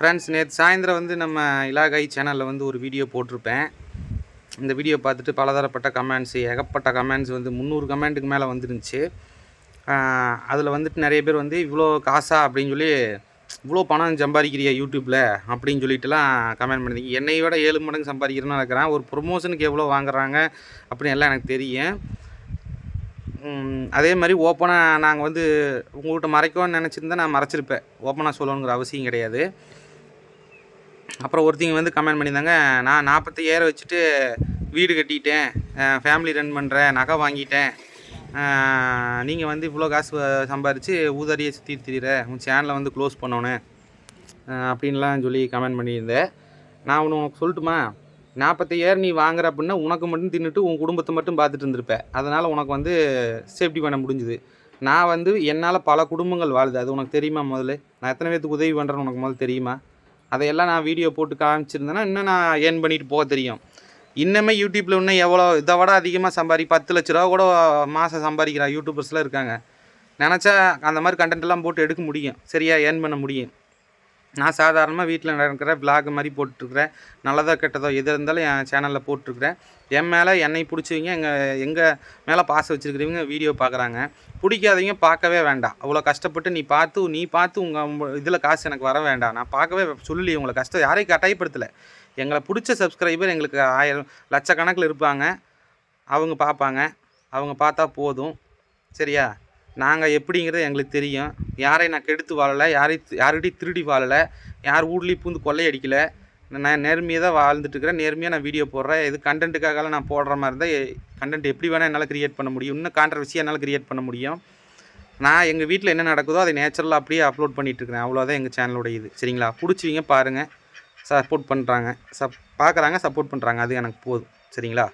Friends நேற்று சாயந்தரம் வந்து நம்ம இலாகை சேனலில் வந்து ஒரு வீடியோ போட்டிருப்பேன். இந்த வீடியோ பார்த்துட்டு பலதரப்பட்ட கமெண்ட்ஸ் ஏகப்பட்ட கமெண்ட்ஸ் வந்து முந்நூறு கமெண்ட்டுக்கு மேலே வந்துருந்துச்சு. அதில் வந்துட்டு நிறைய பேர் வந்து இவ்வளோ காசா? அப்படின்னு சொல்லி இவ்வளோ பணம் சம்பாதிக்கிறியா யூடியூப்பில் அப்படின்னு சொல்லிட்டுலாம் கமெண்ட் பண்ணிருந்தீங்க. என்னை விட ஏழு மடங்கு சம்பாதிக்கிறேன்னு நினைக்கிறேன். ஒரு ப்ரொமோஷனுக்கு எவ்வளோ வாங்குறாங்க அப்படின்னு எல்லாம் எனக்கு தெரியும். அதே மாதிரி ஓப்பனாக நாங்கள் வந்து உங்கள்கிட்ட மறைக்கணும்னு நினச்சிருந்தா நான் மறைச்சிருப்பேன். ஓப்பனாக சொல்லணுங்கிற அவசியம் கிடையாது. அப்புறம் ஒருத்தங்க வந்து கமெண்ட் பண்ணியிருந்தாங்க நான் நாற்பத்தையாயிரம் வச்சுட்டு வீடு கட்டிட்டேன் ஃபேமிலி ரன் பண்ணுறேன் நகை வாங்கிட்டேன். நீங்கள் வந்து இவ்வளோ காசு சம்பாரித்து ஊதாரியை சுற்றி திரிகிற உன் சேனலை வந்து க்ளோஸ் பண்ணணும் அப்படின்லாம் சொல்லி கமெண்ட் பண்ணியிருந்தேன். நான் ஒன்று உனக்கு சொல்லட்டுமா? நாற்பத்தையாயிரம் நீ வாங்குற அப்படின்னா உனக்கு மட்டும் தின்னுட்டு உன் குடும்பத்தை மட்டும் பார்த்துட்டு இருந்திருப்பேன் அதனால் உனக்கு வந்து சேஃப்டி பண்ண முடிஞ்சுது. நான் வந்து என்னால் பல குடும்பங்கள் வாழுது. அது உனக்கு தெரியுமா முதல்ல? நான் எத்தனை பேர்த்துக்கு உதவி பண்ணுறேன்னு உனக்கு முதல்ல தெரியுமா? அதையெல்லாம் நான் வீடியோ போட்டு காமிச்சிருந்தேன்னா இன்னும் நான் ஏர்ன் பண்ணிட்டு போக தெரியும். இன்னமே யூடியூப்பில் இன்னும் எவ்வளோ இதை விட அதிகமாக சம்பாதி பத்து லட்ச ரூபா கூட மாதம் சம்பாதிக்கிறா யூடியூபர்ஸ்லாம் இருக்காங்க. நினச்சா அந்த மாதிரி கண்டென்ட்லாம் எல்லாம் போட்டு எடுக்க முடியும். சரியாக ஏர்ன் பண்ண முடியும். நான் சாதாரணமாக வீட்டில் நடக்கிற vlog மாதிரி போட்டுருக்குறேன். நல்லதோ கெட்டதோ எது இருந்தாலும் என் சேனலில் போட்டிருக்கிறேன். என் மேலே என்னை பிடிச்சவங்க எங்கள் எங்கள் மேலே பாசம் வச்சுருக்கிறவங்க வீடியோ பார்க்குறாங்க பிடிக்காதவங்க பார்க்கவே வேண்டாம். அவ்வளோ கஷ்டப்பட்டு நீ பார்த்து நீ பார்த்து உங்கள் இதில் காசு எனக்கு வர வேண்டாம். நான் பார்க்கவே சொல்லி உங்களை கஷ்டம் யாரையும் கட்டாயப்படுத்தலை. எங்களை பிடிச்ச சப்ஸ்கிரைபர் எங்களுக்கு ஆயிரம் லட்சக்கணக்கில் இருப்பாங்க. அவங்க பார்ப்பாங்க. அவங்க பார்த்தா போதும். சரியா? நாங்கள் எப்படிங்கிறது எங்களுக்கு தெரியும். யாரையும் நான் கெடுத்து வாழலை யாரையும் யார்கிட்டையும் திருடி வாழலை யார் வீட்லேயும் பூந்து கொள்ளையடிக்கலை நான் நேர்மையாக தான் வாழ்ந்துட்டுருக்கிறேன் நேர்மையாக நான் வீடியோ போடுறேன். இது கண்டென்ட்டுக்காகலாம் நான் போடுற மாதிரி இருந்தால் கண்டென்ட் எப்படி வேணால் என்னால் கிரியேட் பண்ண முடியும். இன்னும் கான்ட்ரவர்சியாக என்னால் கிரியேட் பண்ண முடியும். நான் எங்கள் வீட்டில் என்ன நடக்குதோ அதை நேச்சுரலாக அப்படியே அப்லோட் பண்ணிகிட்ருக்கிறேன் அவ்வளோதான் எங்கள் சேனலோட இது. சரிங்களா? பிடிச்சிவிங்க பாருங்கள் சப்போர்ட் பண்ணுறாங்க சப் பார்க்குறாங்க சப்போர்ட் பண்ணுறாங்க அது எனக்கு போதும். சரிங்களா?